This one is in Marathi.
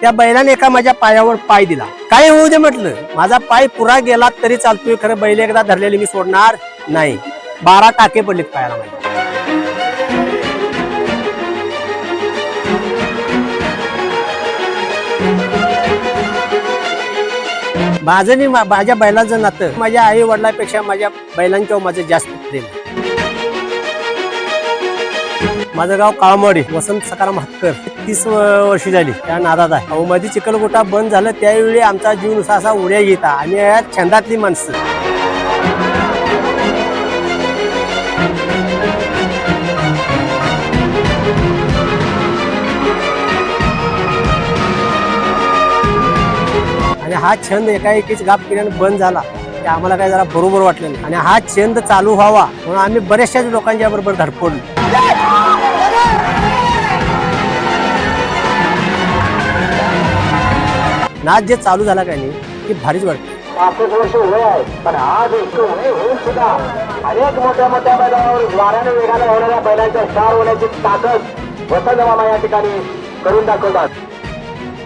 त्या बैलाने एका माझ्या पायावर पाय दिला. काय होऊ दे म्हटलं माझा पाय पुरा गेला तरी चालतोय खरं बैल एकदा धरलेले मी सोडणार नाही. बारा टाके पडलेत पायाला माझ्या माझं. मी मा- माझ्या बैलांचं नातं माझ्या आई वडिलांपेक्षा माझ्या बैलांच्या माझं जास्त प्रेम माझं गाव काळमवाडी वसंत सकाराम हातकर तीस वर्षी झाली. त्या नादात आहे. अहो मध्ये चिखलगोटा बंद झालं त्यावेळी आमचा जीव नुसा असा उड्या घेता आणि या छंदातली माणसं. आणि हा छंद एकाएकीच गाप केल्याने बंद झाला. ते आम्हाला काय जरा बरोबर वाटलं नाही. आणि हा छंद चालू व्हावा म्हणून आम्ही बऱ्याचशाच लोकांच्या बरोबर धडपडलो. नाच जे चालू झाला काय नाही ते भारीच वाटते. पासष्ट वर्ष वय आहे पण आज इतकं वय होऊन सुद्धा. अनेक मोठ्या मोठ्या मैदानावर वाऱ्याने वेगाने होणाऱ्या बैलांच्या स्टार होण्याची ताकद वसंत मामा या ठिकाणी करून दाखवतात.